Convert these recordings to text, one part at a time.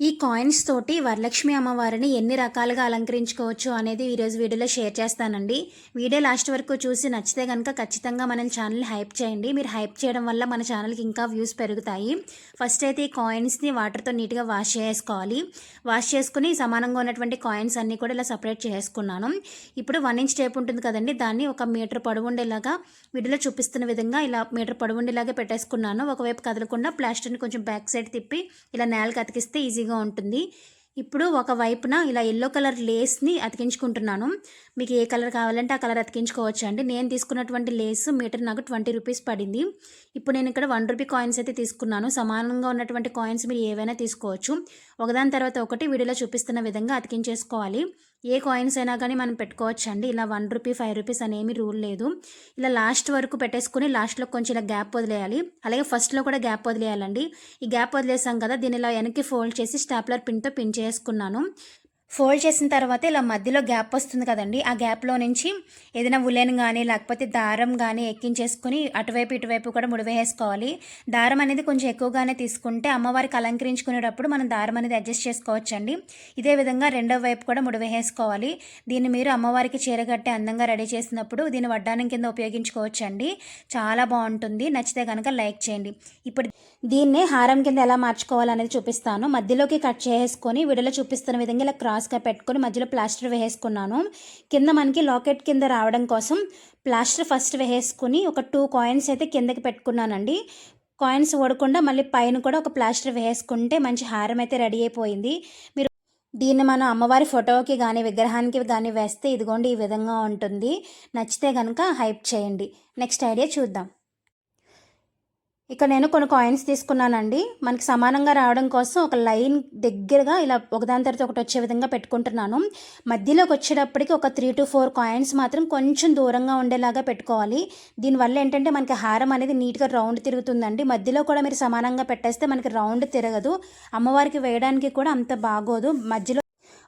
ఈ కాయిన్స్ తోటి వరలక్ష్మి అమ్మవారిని ఎన్ని రకాలుగా అలంకరించుకోవచ్చు అనేది ఈరోజు వీడియోలో షేర్ చేస్తానండి. వీడియో లాస్ట్ వరకు చూసి నచ్చితే కనుక ఖచ్చితంగా మన ఛానల్ని హైప్ చేయండి. మీరు హైప్ చేయడం వల్ల మన ఛానల్కి ఇంకా వ్యూస్ పెరుగుతాయి. ఫస్ట్ అయితే ఈ కాయిన్స్ని వాటర్తో నీట్గా వాష్ చేసుకోవాలి. వాష్ చేసుకుని సమానంగా ఉన్నటువంటి కాయిన్స్ అన్నీ కూడా ఇలా సపరేట్ చేసుకున్నాను. ఇప్పుడు వన్ ఇంచ్ టేప్ ఉంటుంది కదండి దాన్ని ఒక మీటర్ పొడవు ఉండేలాగా వీడియోలో చూపిస్తున్న విధంగా ఇలా మీటర్ పొడవు ఉండేలాగా పెట్టేసుకున్నాను. ఒకవైపు కదలకుండా ప్లాస్టర్ని కొంచెం బ్యాక్ సైడ్ తిప్పి ఇలా నేలకు అతికిస్తే ఈజీగా ఉంటుంది. ఇప్పుడు ఒక వైపున ఇలా ఎల్లో కలర్ లేస్ని అతికించుకుంటున్నాను. మీకు ఏ కలర్ కావాలంటే ఆ కలర్ అతికించుకోవచ్చు అండి నేను తీసుకున్నటువంటి లేస్ మీటర్ నాకు ట్వంటీ రూపీస్ పడింది. ఇప్పుడు నేను ఇక్కడ వన్ రూపీ కాయిన్స్ అయితే తీసుకున్నాను. సమానంగా ఉన్నటువంటి కాయిన్స్ మీరు ఏవైనా తీసుకోవచ్చు. ఒకదాని తర్వాత ఒకటి వీడియోలో చూపిస్తున్న విధంగా అతికించేసుకోవాలి. ఏ కాయిన్స్ అయినా కానీ మనం పెట్టుకోవచ్చు అండి ఇలా వన్ రూపీ ఫైవ్ రూపీస్ అనేమి రూల్ లేదు. ఇలా లాస్ట్ వరకు పెట్టేసుకుని లాస్ట్లో కొంచెం ఇలా గ్యాప్ వదిలేయాలి. అలాగే ఫస్ట్లో కూడా గ్యాప్ వదిలేయాలండి. ఈ గ్యాప్ వదిలేసాం కదా దీని ఇలా వెనక్కి ఫోల్డ్ చేసి స్టాప్లర్ పిన్తో పిన్ చేసుకున్నాను. ఫోల్డ్ చేసిన తర్వాత ఇలా మధ్యలో గ్యాప్ వస్తుంది కదండి. ఆ గ్యాప్లో నుంచి ఏదైనా ఉలెన్ కానీ లేకపోతే దారం కానీ ఎక్కించేసుకుని అటువైపు ఇటువైపు కూడా ముడివేసుకోవాలి దారం అనేది కొంచెం ఎక్కువగానే తీసుకుంటే అమ్మవారికి అలంకరించుకునేటప్పుడు మనం దారం అనేది అడ్జస్ట్ చేసుకోవచ్చండి. ఇదే విధంగా రెండో వైపు కూడా ముడివేసుకోవాలి దీన్ని మీరు అమ్మవారికి చీరగట్టి అందంగా రెడీ చేసినప్పుడు దీన్ని వడ్డానం కింద ఉపయోగించుకోవచ్చండి. చాలా బాగుంటుంది. నచ్చితే కనుక లైక్ చేయండి. ఇప్పుడు దీన్ని హారం కింద ఎలా మార్చుకోవాలనేది చూపిస్తాను. మధ్యలోకి కట్ చేసుకొని వీడియోలో చూపిస్తున్న విధంగా ఇలా క్రాస్ క్రాస్గా పెట్టుకొని మధ్యలో ప్లాస్టర్ వేసేసుకున్నాను కింద మనకి లాకెట్ కింద రావడం కోసం ప్లాస్టర్ ఫస్ట్ వేసేసుకుని ఒక టూ కాయిన్స్ అయితే కిందకి పెట్టుకున్నానండి. కాయిన్స్ ఓడకుండా మళ్ళీ పైన కూడా ఒక ప్లాస్టర్ వేసుకుంటే మంచి హారం అయితే రెడీ అయిపోయింది. మీరు దీన్ని మనం అమ్మవారి ఫోటోకి కానీ విగ్రహానికి కానీ వేస్తే ఇదిగోండి ఈ విధంగా ఉంటుంది. నచ్చితే కనుక హైప్ చేయండి. నెక్స్ట్ ఐడియా చూద్దాం. ఇక్కడ నేను కొన్ని కాయిన్స్ తీసుకున్నానండి. మనకి సమానంగా రావడం కోసం ఒక లైన్ దగ్గరగా ఇలా ఒకదాని తర్వాత ఒకటి వచ్చే విధంగా పెట్టుకుంటున్నాను. మధ్యలోకి వచ్చేటప్పటికి ఒక త్రీ టు ఫోర్ కాయిన్స్ మాత్రం కొంచెం దూరంగా ఉండేలాగా పెట్టుకోవాలి. దీనివల్ల ఏంటంటే మనకి హారం అనేది నీట్గా రౌండ్ తిరుగుతుందండి. మధ్యలో కూడా మీరు సమానంగా పెట్టేస్తే మనకి రౌండ్ తిరగదు. అమ్మవారికి వేయడానికి కూడా అంత బాగోదు. మధ్యలో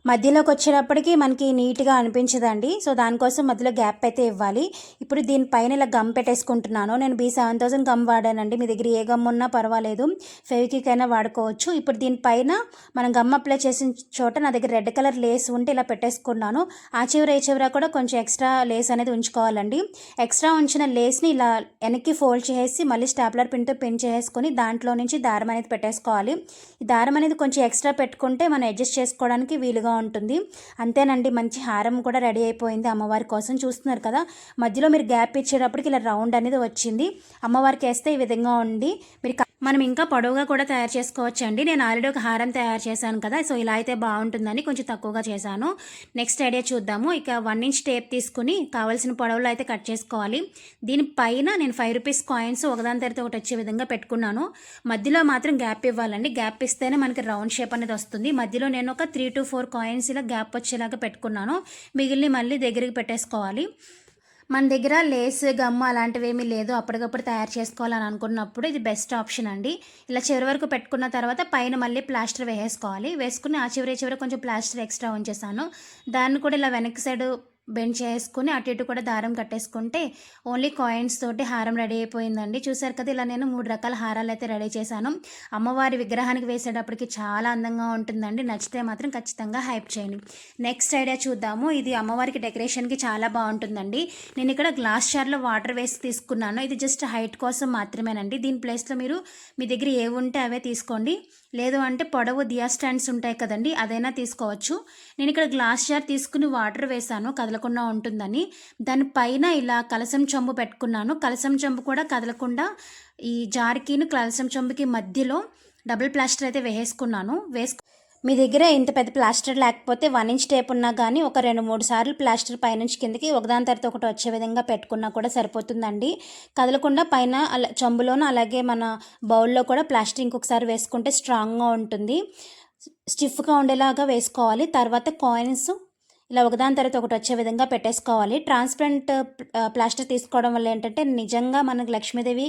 మధ్యలోకి వచ్చేటప్పటికి మనకి నీట్గా అనిపించదండి. సో దానికోసం మధ్యలో గ్యాప్ అయితే ఇవ్వాలి. ఇప్పుడు దీనిపైన ఇలా గమ్ పెట్టేసుకుంటున్నాను. నేను బీ సెవెన్ థౌసండ్ గమ్ వాడానండి. మీ దగ్గర ఏ గమ్ ఉన్నా పర్వాలేదు. ఫెవికిక్ అయినా వాడుకోవచ్చు. ఇప్పుడు దీనిపైన మనం గమ్ అప్లై చేసిన చోట నా దగ్గర రెడ్ కలర్ లేస్ ఉంటే ఇలా పెట్టేసుకున్నాను. ఆ చివర ఏ చివర కూడా కొంచెం ఎక్స్ట్రా లేస్ అనేది ఉంచుకోవాలండి. ఎక్స్ట్రా ఉంచిన లేస్ని ఇలా వెనక్కి ఫోల్డ్ చేసి మళ్ళీ స్టాప్లర్ పిన్తో పిన్ చేసుకొని దాంట్లో నుంచి దారం అనేది పెట్టేసుకోవాలి. ఈ దారం అనేది కొంచెం ఎక్స్ట్రా పెట్టుకుంటే మనం అడ్జస్ట్ చేసుకోవడానికి వీలుగా ఉంటుంది అంతేనండి మంచి హారం కూడా రెడీ అయిపోయింది అమ్మవారి కోసం. చూస్తున్నారు కదా మధ్యలో మీరు గ్యాప్ ఇచ్చేటప్పటికి ఇలా రౌండ్ అనేది వచ్చింది. అమ్మవారికి వేస్తే ఈ విధంగా ఉండి మీరు మనం ఇంకా పొడవుగా కూడా తయారు చేసుకోవచ్చు అండి నేను ఆల్రెడీ ఒక హారం తయారు చేశాను కదా సో ఇలా అయితే బాగుంటుందని కొంచెం తక్కువగా చేశాను. నెక్స్ట్ ఐడియా చూద్దాము. ఇక వన్ ఇంచ్ టేప్ తీసుకుని కావాల్సిన పొడవులో అయితే కట్ చేసుకోవాలి. దీనిపైన నేను ఫైవ్ రూపీస్ కాయిన్స్ ఒకదాని తర్వాత ఒకటి వచ్చే విధంగా పెట్టుకున్నాను. మధ్యలో మాత్రం గ్యాప్ ఇవ్వాలండి. గ్యాప్ ఇస్తేనే మనకి రౌండ్ షేప్ అనేది వస్తుంది. మధ్యలో నేను ఒక త్రీ టు ఫోర్ కాయిన్స్ ఇలా గ్యాప్ వచ్చేలాగా పెట్టుకున్నాను. మిగిలిన మళ్ళీ దగ్గరికి పెట్టేసుకోవాలి. మన దగ్గర లేస్ గమ్ అలాంటివి ఏమీ లేదు. అప్పటికప్పుడు తయారు చేసుకోవాలని అనుకున్నప్పుడు ఇది బెస్ట్ ఆప్షన్ అండి. ఇలా చివరి వరకు పెట్టుకున్న తర్వాత పైన మళ్ళీ ప్లాస్టర్ వేసేసుకోవాలి. వేసుకుని ఆ చివరి చివరి కొంచెం ప్లాస్టర్ ఎక్స్ట్రా ఉంచేసాను. దాన్ని కూడా ఇలా వెనక్కి సైడ్ బెండ్ చేసుకుని అటు ఇటు కూడా దారం కట్టేసుకుంటే ఓన్లీ కాయిన్స్ తోటి హారం రెడీ అయిపోయిందండి. చూసారు కదా ఇలా నేను మూడు రకాల హారాలు అయితే రెడీ చేశాను. అమ్మవారి విగ్రహానికి వేసేటప్పటికి చాలా అందంగా ఉంటుందండి. నచ్చితే మాత్రం ఖచ్చితంగా హైప్ చేయండి. నెక్స్ట్ ఐడియా చూద్దాము. ఇది అమ్మవారికి డెకరేషన్కి చాలా బాగుంటుందండి. నేను ఇక్కడ గ్లాస్ షార్లో వాటర్ వేసి తీసుకున్నాను. ఇది జస్ట్ హైట్ కోసం మాత్రమేనండి. దీని ప్లేస్లో మీరు మీ దగ్గర ఏవి ఉంటే అవే తీసుకోండి. లేదు అంటే పొడవు దియా స్టాండ్స్ ఉంటాయి కదండి అదైనా తీసుకోవచ్చు. నేను ఇక్కడ గ్లాస్ జార్ తీసుకుని వాటర్ వేసాను కదలకుండా ఉంటుందని. దానిపైన ఇలా కలసం చెంబు పెట్టుకున్నాను. కలసం చెంబు కూడా కదలకుండా ఈ జార్కిను కలసం చెంబుకి మధ్యలో డబుల్ ప్లాస్టర్ అయితే వేసుకున్నాను వేసుకు మీ దగ్గర ఇంత పెద్ద ప్లాస్టర్ లేకపోతే వన్ ఇంచ్ టేప్ ఉన్నా కానీ ఒక రెండు మూడు సార్లు ప్లాస్టర్ పైనుంచి కిందకి ఒకదాని తర్వాత ఒకటి వచ్చే విధంగా పెట్టుకున్నా కూడా సరిపోతుందండి. కదలకుండా పైన అలా చెంబులోనూ అలాగే మన బౌల్లో కూడా ప్లాస్టర్ ఇంకొకసారి వేసుకుంటే స్ట్రాంగ్గా ఉంటుంది. స్టిఫ్గా ఉండేలాగా వేసుకోవాలి. తర్వాత కాయిన్స్ ఇలా ఒకదాని తర్వాత ఒకటి వచ్చే విధంగా పెట్టేసుకోవాలి. ట్రాన్స్పరెంట్ ప్లాస్టర్ తీసుకోవడం వల్ల ఏంటంటే నిజంగా మనకు లక్ష్మీదేవి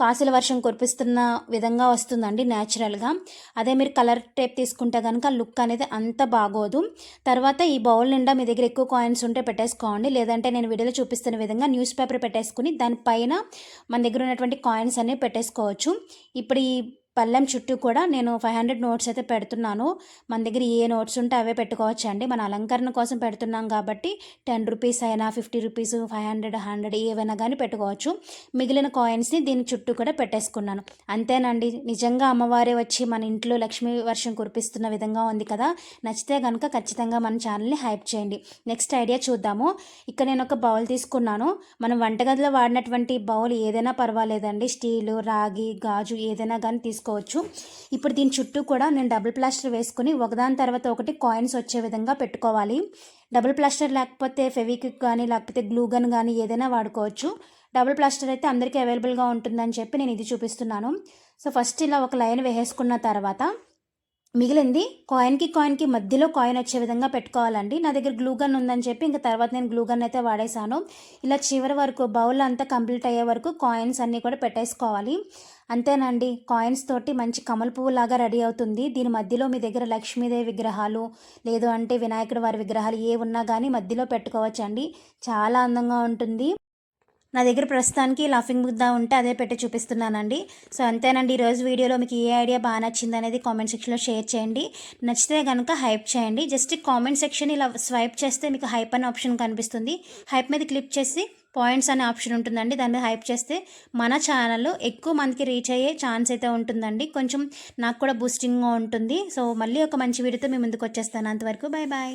కాసుల వర్షం కురిపిస్తున్న విధంగా వస్తుందండి న్యాచురల్గా. అదే మీరు కలర్ టేప్ తీసుకుంటే కనుక లుక్ అనేది అంత బాగోదు. తర్వాత ఈ బౌల్ నిండా మీ దగ్గర ఎక్కువ కాయిన్స్ ఉంటే పెట్టేసుకోండి. లేదంటే నేను వీడియోలో చూపిస్తున్న విధంగా న్యూస్ పేపర్ పెట్టేసుకుని దానిపైన మన దగ్గర ఉన్నటువంటి కాయిన్స్ అనేవి పెట్టేసుకోవచ్చు. ఇప్పుడు ఈ పళ్ళెం చుట్టూ కూడా నేను ఫైవ్ హండ్రెడ్ నోట్స్ అయితే పెడుతున్నాను. మన దగ్గర ఏ నోట్స్ ఉంటే అవే పెట్టుకోవచ్చు అండి మన అలంకరణ కోసం పెడుతున్నాం కాబట్టి టెన్ రూపీస్ అయినా fifty rupees five hundred hundred ఏవైనా కానీ పెట్టుకోవచ్చు. మిగిలిన కాయిన్స్ని దీని చుట్టూ కూడా పెట్టేసుకున్నాను. అంతేనండి నిజంగా అమ్మవారే వచ్చి మన ఇంట్లో లక్ష్మీ వర్షం కురిపిస్తున్న విధంగా ఉంది కదా. నచ్చితే కనుక ఖచ్చితంగా మన ఛానల్ని హైప్ చేయండి. నెక్స్ట్ ఐడియా చూద్దాము. ఇక్కడ నేను ఒక బౌల్ తీసుకున్నాను. మనం వంటగదిలో వాడినటువంటి బౌల్ ఏదైనా పర్వాలేదండి. స్టీలు రాగి గాజు ఏదైనా కానీ చేసుకోవచ్చు ఇప్పుడు దీని చుట్టూ కూడా నేను డబుల్ ప్లాస్టర్ వేసుకుని ఒకదాని తర్వాత ఒకటి కాయిన్స్ వచ్చే విధంగా పెట్టుకోవాలి. డబుల్ ప్లాస్టర్ లేకపోతే ఫెవిక్విక్ కానీ లేకపోతే గ్లూ గన్ కానీ ఏదైనా వాడుకోవచ్చు. డబుల్ ప్లాస్టర్ అయితే అందరికీ అవైలబుల్గా ఉంటుందని చెప్పి నేను ఇది చూపిస్తున్నాను. సో ఫస్ట్ ఇలా ఒక లైన్ వేసేసుకున్న తర్వాత మిగిలింది కాయిన్కి కాయిన్కి మధ్యలో కాయిన్ వచ్చే విధంగా పెట్టుకోవాలండి. నా దగ్గర గ్లూ గన్ ఉందని చెప్పి ఇంకా తర్వాత నేను గ్లూ గన్ అయితే వాడేశాను. ఇలా చివరి వరకు బౌల్ అంతా కంప్లీట్ అయ్యే వరకు కాయిన్స్ అన్నీ కూడా పెట్టేసుకోవాలి. అంతేనండి. కాయిన్స్ తోటి మంచి కమల పువ్వులాగా రెడీ అవుతుంది. దీని మధ్యలో మీ దగ్గర లక్ష్మీదేవి విగ్రహాలు లేదు అంటే వినాయకుడు వారి విగ్రహాలు ఏ ఉన్నా కానీ మధ్యలో పెట్టుకోవచ్చండి. చాలా అందంగా ఉంటుంది. నా దగ్గర ప్రస్తుతానికి లాఫింగ్ బుద్ధ ఉంటే అదే పెట్టి చూపిస్తున్నానండి. సో అంతేనండి. ఈరోజు వీడియోలో మీకు ఏ ఐడియా బాగా నచ్చింది అనేది కామెంట్ సెక్షన్లో షేర్ చేయండి. నచ్చితే కనుక హైప్ చేయండి. జస్ట్ కామెంట్ సెక్షన్ ఇలా స్వైప్ చేస్తే మీకు హైప్ అనే ఆప్షన్ కనిపిస్తుంది. హైప్ మీద క్లిక్ చేసి పాయింట్స్ అనే ఆప్షన్ ఉంటుందండి. దాని మీద హైప్ చేస్తే మన ఛానల్ ఎక్కువ మందికి రీచ్ అయ్యే ఛాన్స్ అయితే ఉంటుందండి. కొంచెం నాకు కూడా బూస్టింగ్గా ఉంటుంది. సో మళ్ళీ ఒక మంచి వీడియోతో మీ ముందుకు వచ్చేస్తాను. అంతవరకు బాయ్ బాయ్